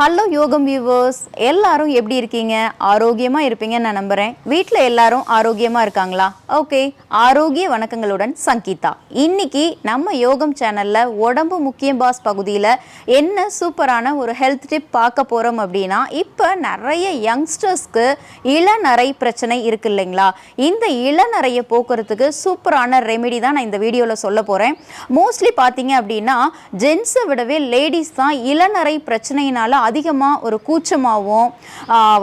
Hello யோகம் viewers எல்லாரும் எப்படி இருக்கீங்க? ஆரோக்கியமாக இருப்பீங்கன்னு நான் நம்புகிறேன் வீட்டில் எல்லாரும் ஆரோக்கியமாக இருக்காங்களா? ஓகே ஆரோக்கிய வணக்கங்களுடன் சங்கீதா. இன்னைக்கு நம்ம யோகம் சேனலில் உடம்பு முக்கியம் பாஸ் பகுதியில் என்ன சூப்பரான ஒரு ஹெல்த் டிப் பார்க்க போகிறோம் அப்படின்னா இப்போ நிறைய யங்ஸ்டர்ஸ்க்கு இளநரை பிரச்சனை இருக்கு இல்லைங்களா? இந்த இளநரையை போக்குறதுக்கு சூப்பரான ரெமெடி தான் நான் இந்த வீடியோவில் சொல்ல போகிறேன் மோஸ்ட்லி பார்த்தீங்க அப்படின்னா ஜென்ஸை விடவே லேடிஸ் தான் இளநரை பிரச்சனையினால அதிகமாக ஒரு கூச்சமாகவும்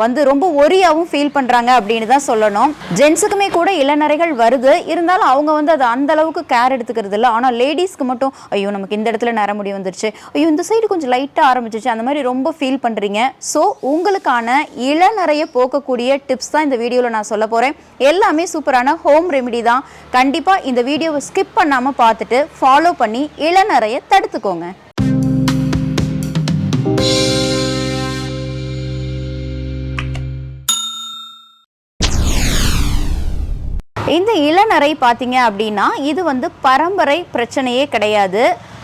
வந்து ரொம்ப ஒரியாகவும் ஃபீல் பண்ணுறாங்க அப்படின்னு தான் சொல்லணும். ஜென்ஸுக்குமே கூட இளநரைகள் வருது. இருந்தாலும் அவங்க வந்து அதை அந்த அளவுக்கு கேர் எடுத்துக்கிறது இல்லை. ஆனால் லேடிஸ்க்கு மட்டும் ஐயோ நமக்கு இந்த இடத்துல நரமுடி வந்துருச்சு. ஐயோ இந்த சைடு கொஞ்சம் லைட்டாக ஆரம்பிச்சிச்சு. அந்த மாதிரி ரொம்ப ஃபீல் பண்ணுறீங்க ஸோ உங்களுக்கான இளநரையை போக்கக்கூடிய டிப்ஸ் தான் இந்த வீடியோவில் நான் சொல்ல போகிறேன் எல்லாமே சூப்பரான ஹோம் ரெமிடி தான். கண்டிப்பாக இந்த வீடியோவை ஸ்கிப் பண்ணாமல் பார்த்துட்டு ஃபாலோ பண்ணி இளநரையை தடுத்துக்கோங்க. இந்த இளநரை பார்த்தீங்க அப்படின்னா இது வந்து பரம்பரை பிரச்சனையே கிடையாது.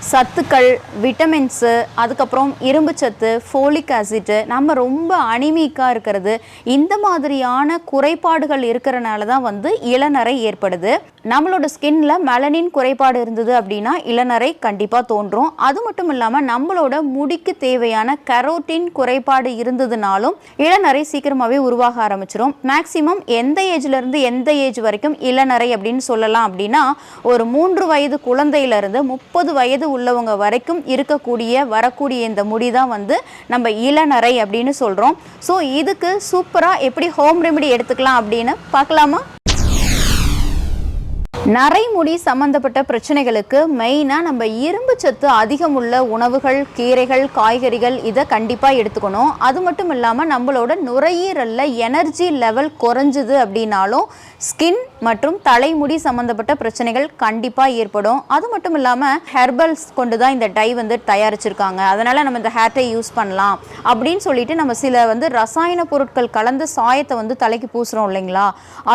சத்துக்கள் விட்டமின்ஸு அதுக்கப்புறம் இரும்பு சத்து ஃபோலிக் ஆசிட்டு நம்ம ரொம்ப அனிமிக்காக இருக்கிறது. இந்த மாதிரியான குறைபாடுகள் இருக்கிறனால தான் வந்து இளநரை ஏற்படுது. நம்மளோட ஸ்கின்ல மெலனின் குறைபாடு இருந்தது அப்படின்னா இளநரை கண்டிப்பாக தோன்றும். அது மட்டும் இல்லாமல் நம்மளோட முடிக்கு தேவையான கரோட்டின் குறைபாடு இருந்ததுனாலும் இளநரை சீக்கிரமாகவே உருவாக ஆரம்பிச்சிடும் மேக்சிமம் எந்த ஏஜ்லேருந்து எந்த ஏஜ் வரைக்கும் இளநரை அப்படின்னு சொல்லலாம் அப்படின்னா ஒரு மூன்று வயது குழந்தையிலிருந்து முப்பது வயது உள்ளவங்க வரைக்கும் இருக்கக்கூடிய வரக்கூடிய இந்த முடி தான் வந்து நம்ம இளநரை அப்படின்னு சொல்கிறோம் ஸோ இதுக்கு சூப்பராக எப்படி ஹோம் ரெமெடி எடுத்துக்கலாம் அப்படின்னு பார்க்கலாமா? நரைமுடி சம்பந்தப்பட்ட பிரச்சனைகளுக்கு மெயினாக நம்ம இரும்பு சத்து அதிகம் உள்ள உணவுகள் கீரைகள் காய்கறிகள் இதை கண்டிப்பாக எடுத்துக்கணும். அது மட்டும் இல்லாமல் நம்மளோட நுரையீரலில் எனர்ஜி லெவல் குறைஞ்சுது அப்படின்னாலும் ஸ்கின் மற்றும் தலைமுடி சம்மந்தப்பட்ட பிரச்சனைகள் கண்டிப்பாக ஏற்படும். அது மட்டும் இல்லாமல் ஹெர்பல்ஸ் கொண்டு தான் இந்த டை வந்து தயாரிச்சிருக்காங்க. அதனால் நம்ம இந்த ஹேர் டை யூஸ் பண்ணலாம். அப்படின்னு சொல்லிட்டு நம்ம சில வந்து ரசாயன பொருட்கள் கலந்து சாயத்தை வந்து தலைக்கு பூசுகிறோம் இல்லைங்களா?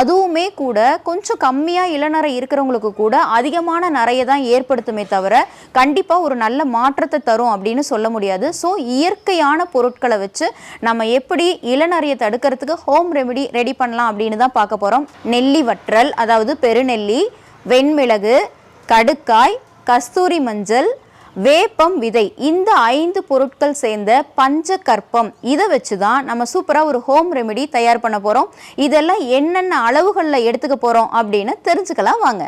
அதுவுமே கூட கொஞ்சம் கம்மியாக இளநரை இருக்கிறவங்களுக்கு கூட அதிகமான நிறைய தான் ஏற்படுத்துமே தவிர கண்டிப்பாக ஒரு நல்ல மாற்றத்தை தரும் அப்படின்னு சொல்ல முடியாது. ஸோ இயற்கையான பொருட்களை வச்சு நம்ம எப்படி இளநரையை தடுக்கிறதுக்கு ஹோம் ரெமெடி ரெடி பண்ணலாம் அப்படின்னு தான் பார்க்க போகிறோம் நெல்லி வற்றல் அதாவது பெருநெல்லி வெண்மிளகு கடுக்காய் கஸ்தூரி மஞ்சள் வேப்பம் விதை இந்த ஐந்து பொருட்கள் சேர்ந்த பஞ்சகற்பம். இதை வச்சு தான் நம்ம சூப்பராக ஒரு ஹோம் ரெமெடி தயார் பண்ண போகிறோம் இதெல்லாம் என்னென்ன அளவுகளில் எடுத்துக்க போகிறோம் அப்படின்னு தெரிஞ்சுக்கலாம் வாங்க.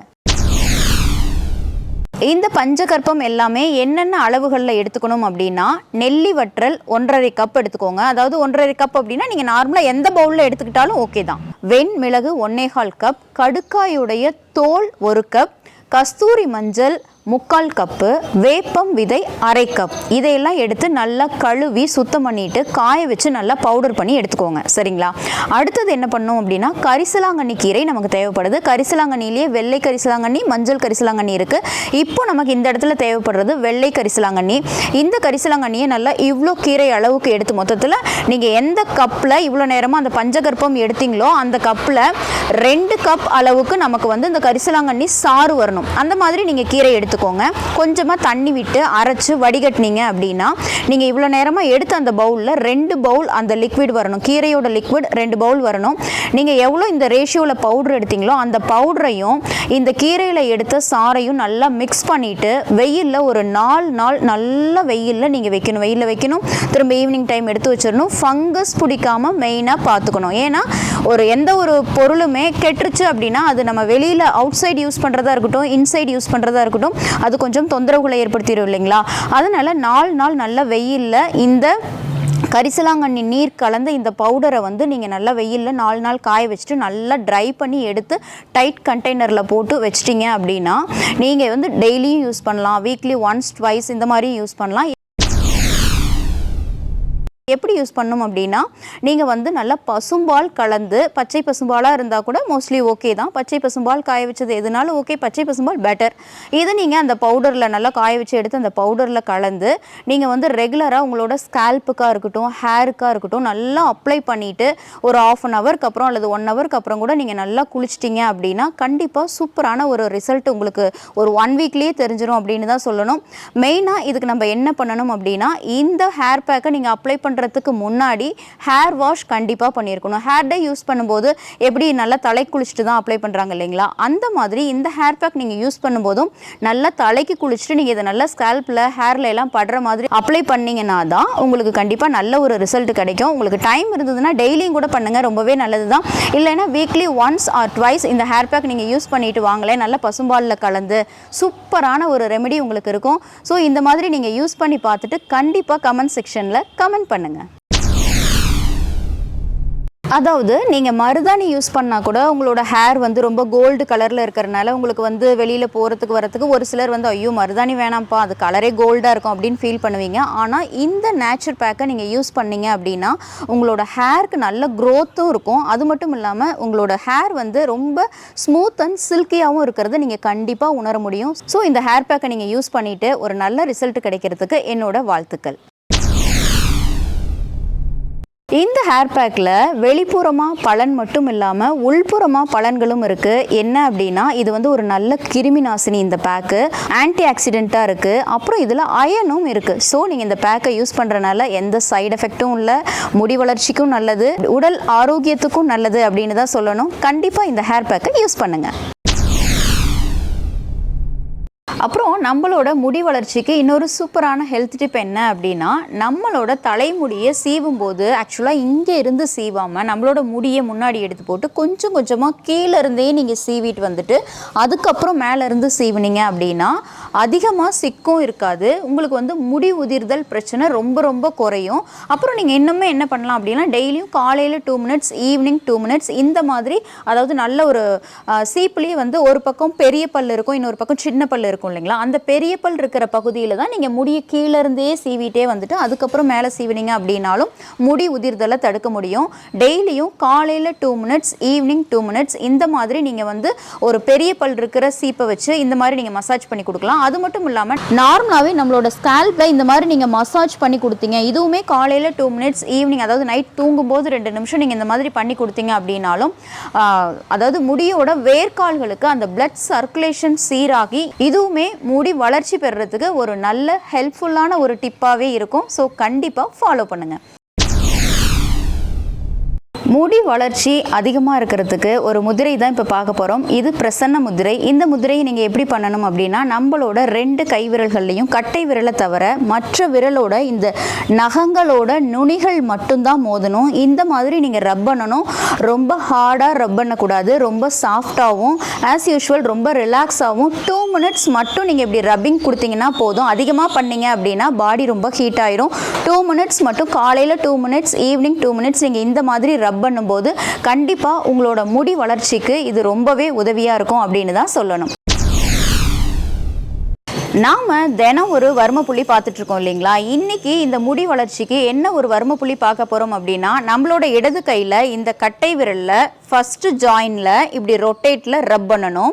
இந்த பஞ்சகற்பம் எல்லாமே என்னென்ன அளவுகளில் எடுத்துக்கணும் அப்படின்னா நெல்லி வற்றல் ஒன்றரை கப் எடுத்துக்கோங்க. அதாவது ஒன்றரை கப் அப்படின்னா நீங்கள் நார்மலாக எந்த பவுலில் எடுத்துக்கிட்டாலும் ஓகே தான். வெண்மிளகு ஒன்னேகால் கப் கடுக்காயுடைய தோல் ஒரு கப் கஸ்தூரி மஞ்சள் முக்கால் கப்பு வேப்பம் விதை அரை கப். இதையெல்லாம் எடுத்து நல்லா கழுவி சுத்தம் பண்ணிட்டு காய வச்சு நல்லா பவுடர் பண்ணி எடுத்துக்கோங்க. சரிங்களா? அடுத்தது என்ன பண்ணும் அப்படின்னா கரிசலாங்கண்ணி கீரை நமக்கு தேவைப்படுது. கரிசலாங்கண்ணிலேயே வெள்ளை கரிசலாங்கண்ணி மஞ்சள் கரிசலாங்கண்ணி இருக்குது இப்போ நமக்கு இந்த இடத்துல தேவைப்படுறது வெள்ளை கரிசலாங்கண்ணி. இந்த கரிசலாங்கண்ணியை நல்லா இவ்வளோ கீரை அளவுக்கு எடுத்து மொத்தத்தில் நீங்கள் எந்த கப்பில் இவ்வளோ நேரமாக அந்த பஞ்சகற்பம் எடுத்தீங்களோ அந்த கப்பில் ரெண்டு கப் அளவுக்கு நமக்கு வந்து இந்த கரிசலாங்கண்ணி சாறு வரணும். அந்த மாதிரி நீங்கள் கீரை எடுத்து எடுத்துக்கோங்க. கொஞ்சமாக தண்ணி விட்டு அரைச்சி வடிகட்டினீங்க அப்படின்னா நீங்கள் இவ்வளோ நேரமாக எடுத்து அந்த பவுலில் ரெண்டு பவுல் அந்த லிக்விட் வரணும். கீரையோட லிக்விட் ரெண்டு பவுல் வரணும். நீங்கள் எவ்வளோ இந்த ரேஷியோவில் பவுடர் எடுத்தீங்களோ அந்த பவுடரையும் இந்த கீரையில் எடுத்த சாறையும் நல்லா மிக்ஸ் பண்ணிவிட்டு வெயிலில் ஒரு நாலு நாள் நல்ல வெயிலில் நீங்கள் வைக்கணும். வெயிலில் வைக்கணும் திரும்ப ஈவினிங் டைம் எடுத்து வச்சிடணும். ஃபங்கஸ் பிடிக்காமல் மெயினாக பார்த்துக்கணும். ஏன்னா ஒரு எந்த ஒரு பொருளுமே கெட்டுருச்சு அப்படின்னா அது நம்ம வெளியில் அவுட் சைடு யூஸ் பண்ணுறதா இருக்கட்டும் இன்சைடு யூஸ் பண்ணுறதா இருக்கட்டும் அது கொஞ்சம் தொந்தரவுகளை ஏற்படுத்திடும் இல்லைங்களா? அதனால் நாலு நாள் நல்ல வெயிலில் இந்த கரிசலாங்கண்ணி நீர் கலந்த இந்த பவுடரை வந்து நீங்கள் நல்லா வெயிலில் நாலு நாள் காய வச்சுட்டு நல்லா ட்ரை பண்ணி எடுத்து டைட் கண்டெய்னரில் போட்டு வச்சிட்டிங்க அப்படின்னா நீங்கள் வந்து டெய்லியும் யூஸ் பண்ணலாம். வீக்லி ஒன்ஸ் ட்வைஸ் இந்த மாதிரியும் யூஸ் பண்ணலாம். எப்படி யூஸ் பண்ணும் அப்படின்னா நீங்கள் வந்து நல்லா பசும்பால் கலந்து பச்சை பசும்பாலாக இருந்தால் கூட மோஸ்ட்லி ஓகே தான். பச்சை பசும்பால் காய வச்சது எதுனாலும் ஓகே பச்சை பசும்பால் பெட்டர் இது நீங்கள் அந்த பவுடரில் நல்லா காய வச்சு எடுத்து அந்த பவுடரில் கலந்து நீங்கள் வந்து ரெகுலராக உங்களோட ஸ்கேல்ப்புக்காக இருக்கட்டும் ஹேருக்காக இருக்கட்டும் நல்லா அப்ளை பண்ணிவிட்டு ஒரு ஆஃப் அன் ஹவருக்கு அப்புறம் அல்லது ஒன் ஹவருக்கு அப்புறம் கூட நீங்கள் நல்லா குளிச்சிட்டிங்க அப்படின்னா கண்டிப்பாக சூப்பரான ஒரு ரிசல்ட் உங்களுக்கு ஒரு ஒன் வீக்லேயே தெரிஞ்சிடும் அப்படின்னு தான் சொல்லணும். மெயினாக இதுக்கு நம்ம என்ன பண்ணணும் அப்படின்னா இந்த ஹேர் பேக்கை நீங்கள் அப்ளை பண்ணுற பண்ணுறதுக்கு முன்னாடி ஹேர் வாஷ் கண்டிப்பாக பண்ணியிருக்கணும். ஹேர் டே யூஸ் பண்ணும்போது எப்படி நல்லா தலை குளிச்சுட்டு தான் அப்ளை பண்ணுறாங்க இல்லைங்களா? அந்த மாதிரி இந்த ஹேர் பேக் நீங்கள் யூஸ் பண்ணும்போதும் நல்லா தலைக்கு குளிச்சுட்டு நீங்கள் இதை நல்லா ஸ்கேல்பில் ஹேர்ல எல்லாம் படுற மாதிரி அப்ளை பண்ணீங்கன்னா தான் உங்களுக்கு கண்டிப்பாக நல்ல ஒரு ரிசல்ட் கிடைக்கும். உங்களுக்கு டைம் இருந்ததுன்னா டெய்லியும் கூட பண்ணுங்கள் ரொம்பவே நல்லது தான் இல்லைன்னா வீக்லி ஒன்ஸ் ஆர் ட்வைஸ் இந்த ஹேர் பேக் நீங்கள் யூஸ் பண்ணிட்டு வாங்களேன். நல்ல பசும்பாலில் கலந்து சூப்பரான ஒரு ரெமெடி உங்களுக்கு இருக்கும். ஸோ இந்த மாதிரி நீங்கள் யூஸ் பண்ணி பார்த்துட்டு கண்டிப்பாக கமெண்ட் செக்ஷனில் கமெண்ட் பண்ணுங்கள் அதாவது நீங்கள் மருதாணி யூஸ் பண்ணால் கூட உங்களோட ஹேர் வந்து ரொம்ப கோல்டு கலரில் இருக்கிறனால உங்களுக்கு வந்து வெளியில் போகிறதுக்கு வரத்துக்கு ஒரு சிலர் வந்து ஐயோ மருதாணி வேணாம்ப்பா அது கலரே கோல்டாக இருக்கும் அப்படின்னு ஃபீல் பண்ணுவீங்க. ஆனால் இந்த நேச்சர் பேக்கை நீங்கள் யூஸ் பண்ணீங்க அப்படின்னா உங்களோட ஹேருக்கு நல்ல க்ரோத்தும் இருக்கும். அது மட்டும் இல்லாமல் உங்களோட ஹேர் வந்து ரொம்ப ஸ்மூத் அண்ட் சில்கியாகவும் இருக்கிறத நீங்கள் கண்டிப்பாக உணர முடியும். ஸோ இந்த ஹேர் பேக்கை நீங்கள் யூஸ் பண்ணிவிட்டு ஒரு நல்ல ரிசல்ட் கிடைக்கிறதுக்கு என்னோட வாழ்த்துக்கள். இந்த ஹேர் பேக்கில் வெளிப்புறமாக பலன் மட்டும் இல்லாமல் உள்புறமாக பலன்களும் இருக்குது என்ன அப்படின்னா இது வந்து ஒரு நல்ல கிருமி நாசினி இந்த பேக்கு ஆன்டி ஆக்சிடெண்ட்டாக இருக்குது அப்புறம் இதில் அயனும் இருக்குது ஸோ நீங்கள் இந்த பேக்கை யூஸ் பண்ணுறனால எந்த சைடு எஃபெக்ட்டும் இல்லை. முடி வளர்ச்சிக்கும் நல்லது. உடல் ஆரோக்கியத்துக்கும் நல்லது அப்படின்னு தான் சொல்லணும். கண்டிப்பாக இந்த ஹேர் பேக்கை யூஸ் பண்ணுங்கள் அப்புறம் நம்மளோட முடி வளர்ச்சிக்கு இன்னொரு சூப்பரான ஹெல்த் டிப் என்ன அப்படின்னா நம்மளோட தலைமுடியை சீவும் போது ஆக்சுவலாக இங்கே இருந்து சீவாமல் நம்மளோட முடியை முன்னாடி எடுத்து போட்டு கொஞ்சம் கொஞ்சமாக கீழே இருந்தே நீங்கள் சீவிட்டு வந்துட்டு அதுக்கப்புறம் மேலே இருந்து சீவுனீங்க அப்படின்னா அதிகமாக சிக்கும் இருக்காது. உங்களுக்கு வந்து முடி உதிர்தல் பிரச்சனை ரொம்ப ரொம்ப குறையும். அப்புறம் நீங்கள் இன்னுமே என்ன பண்ணலாம் அப்படின்னா டெய்லியும் காலையில் two minutes evening two minutes இந்த மாதிரி அதாவது நல்ல ஒரு சீப்புலேயே வந்து ஒரு பக்கம் பெரிய பல் இருக்கும் இன்னொரு பக்கம் சின்ன பல் இருக்கும் இல்லைங்களா? அந்த பெரிய பல் இருக்கிற பகுதியில் தான் நீங்கள் முடியை கீழே இருந்தே சீவிட்டே வந்துட்டு அதுக்கப்புறம் மேலே சீவினீங்க அப்படின்னாலும் முடி உதிர்தலை தடுக்க முடியும். டெய்லியும் காலையில் two minutes evening two minutes இந்த மாதிரி நீங்கள் வந்து ஒரு பெரிய பல் இருக்கிற சீப்பை வச்சு இந்த மாதிரி நீங்கள் மசாஜ் பண்ணி கொடுக்கலாம். அது மட்டும் இல்லாமல் நார்மலாகவே நம்மளோட ஸ்கேல்பில் இந்த மாதிரி நீங்கள் மசாஜ் பண்ணி கொடுத்தீங்க. இதுவுமே காலையில் டூ மினிட்ஸ் ஈவினிங் அதாவது நைட் தூங்கும்போது ரெண்டு நிமிஷம் நீங்கள் இந்த மாதிரி பண்ணி கொடுத்தீங்க அப்படின்னாலும் அதாவது முடியோட வேர்க்கால்களுக்கு அந்த பிளட் சர்க்குலேஷன் சீராகி இதுவுமே முடி வளர்ச்சி பெறுறதுக்கு ஒரு நல்ல ஹெல்ப்ஃபுல்லான ஒரு டிப்பாகவே இருக்கும். ஸோ கண்டிப்பாக ஃபாலோ பண்ணுங்கள் முடி வளர்ச்சி அதிகமாக இருக்கிறதுக்கு ஒரு முதிரை தான் இப்போ பார்க்க போகிறோம் இது பிரசன்ன முதிரை. இந்த முதிரையை நீங்கள் எப்படி பண்ணணும் அப்படின்னா நம்மளோட ரெண்டு கை விரல்கள்லையும் கட்டை விரலை தவிர மற்ற விரலோட இந்த நகங்களோட நுனிகள் மட்டும்தான் மோதணும். இந்த மாதிரி நீங்கள் ரப் பண்ணணும். ரொம்ப ஹார்டாக ரப் பண்ணக்கூடாது. ரொம்ப சாஃப்டாகவும் ஆஸ் யூஷுவல் ரொம்ப ரிலாக்ஸாகவும் டூ மினிட்ஸ் மட்டும் நீங்கள் இப்படி ரப்பிங் கொடுத்தீங்கன்னா போதும். அதிகமாக பண்ணீங்க அப்படின்னா பாடி ரொம்ப ஹீட் ஆயிரும். டூ மினிட்ஸ் மட்டும் காலையில் two minutes evening two minutes நீங்கள் இந்த மாதிரி ரப் பண்ணும்போது கண்டிப்பாக உங்களோட முடி வளர்ச்சிக்கு இது ரொம்பவே உதவியாக இருக்கும் அப்படின்னு தான் சொல்லணும். நாம தினம் ஒரு வர்ம புள்ளி பார்த்துட்டு இருக்கோம் இல்லைங்களா? இன்னைக்கு இந்த முடி வளர்ச்சிக்கு என்ன ஒரு வர்ம புள்ளி பார்க்க போறோம் அப்படின்னா நம்மளோட இடது கையில இந்த கட்டை விரல்ல ஃபர்ஸ்ட் ஜாயின்ல இப்படி ரொட்டேட்ல ரப் பண்ணணும்.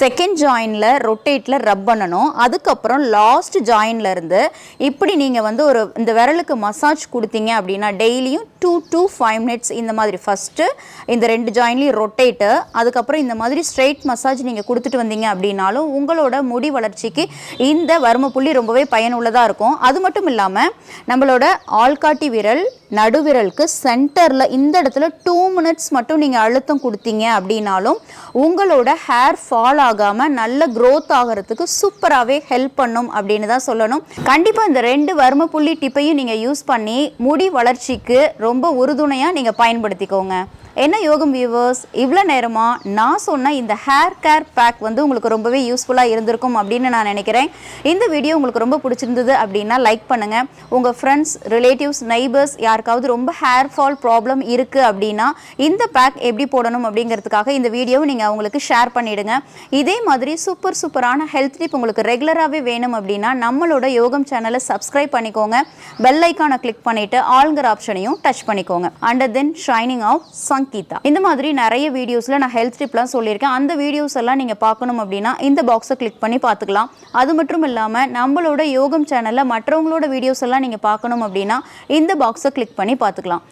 செகண்ட் ஜாயின்ல ரொட்டேட்ல ரப் பண்ணணும். அதுக்கப்புறம் லாஸ்ட் ஜாயின்ல இருந்து இப்படி நீங்க வந்து ஒரு இந்த விரலுக்கு மசாஜ் கொடுத்தீங்க அப்படின்னா டெய்லியும் டூ டூ ஃபைவ் மினிட்ஸ் இந்த மாதிரி ஃபஸ்ட்டு இந்த ரெண்டு ஜாயின்லேயும் ரொட்டேட்டு அதுக்கப்புறம் இந்த மாதிரி ஸ்ட்ரெயிட் மசாஜ் நீங்கள் கொடுத்துட்டு வந்தீங்க அப்படின்னாலும் உங்களோட முடி வளர்ச்சிக்கு இந்த வர்ம புள்ளி ரொம்பவே பயனுள்ளதாக இருக்கும். அது மட்டும் இல்லாமல் நம்மளோட ஆள்காட்டி விரல் நடுவிரலுக்கு சென்டரில் இந்த இடத்துல டூ மினிட்ஸ் மட்டும் நீங்கள் அழுத்தம் கொடுத்தீங்க அப்படின்னாலும் உங்களோட ஹேர் ஃபால் ஆகாமல் நல்ல க்ரோத் ஆகிறதுக்கு சூப்பராகவே ஹெல்ப் பண்ணும் அப்படின்னு தான் சொல்லணும். கண்டிப்பாக இந்த ரெண்டு வர்ம புள்ளி டிப்பையும் நீங்கள் யூஸ் பண்ணி முடி வளர்ச்சிக்கு ரொம்ப ரொம்ப உறுதுணையாக நீங்கள் பயன்படுத்திக்கோங்க. என்ன யோகம் வியூவர்ஸ் இவ்வளோ நேரமாக நான் சொன்ன இந்த ஹேர் கேர் பேக் வந்து உங்களுக்கு ரொம்பவே யூஸ்ஃபுல்லாக இருந்திருக்கும் அப்படின்னு நான் நினைக்கிறேன். இந்த வீடியோ உங்களுக்கு ரொம்ப பிடிச்சிருந்தது அப்படின்னா லைக் பண்ணுங்கள் உங்கள் ஃப்ரெண்ட்ஸ் ரிலேட்டிவ்ஸ் நைபர்ஸ் யாருக்காவது ரொம்ப ஹேர் ஃபால் ப்ராப்ளம் இருக்குது அப்படின்னா இந்த பேக் எப்படி போடணும் அப்படிங்கிறதுக்காக இந்த வீடியோவை நீங்கள் அவங்களுக்கு ஷேர் பண்ணிவிடுங்க இதே மாதிரி சூப்பர் சூப்பரான ஹெல்த் டிப் உங்களுக்கு ரெகுலராகவே வேணும் அப்படின்னா நம்மளோட யோகம் சேனலை சப்ஸ்கிரைப் பண்ணிக்கோங்க. பெல் ஐக்கானை கிளிக் பண்ணிவிட்டு ஆளுங்கிற ஆப்ஷனையும் டச் பண்ணிக்கோங்க. Under then shining of Geetha இந்த மாதிரி நிறைய வீடியோஸில் நான் ஹெல்த் டிப்லாம் சொல்லியிருக்கேன். அந்த வீடியோஸ் எல்லாம் நீங்கள் பார்க்கணும் அப்படின்னா இந்த பாக்ஸை கிளிக் பண்ணி பார்த்துக்கலாம். அது மட்டும் இல்லாமல் நம்மளோட யோகம் சேனலில் மற்றவங்களோட வீடியோஸ் எல்லாம் நீங்கள் பார்க்கணும் அப்படின்னா இந்த பாக்ஸை கிளிக் பண்ணி பார்த்துக்கலாம்.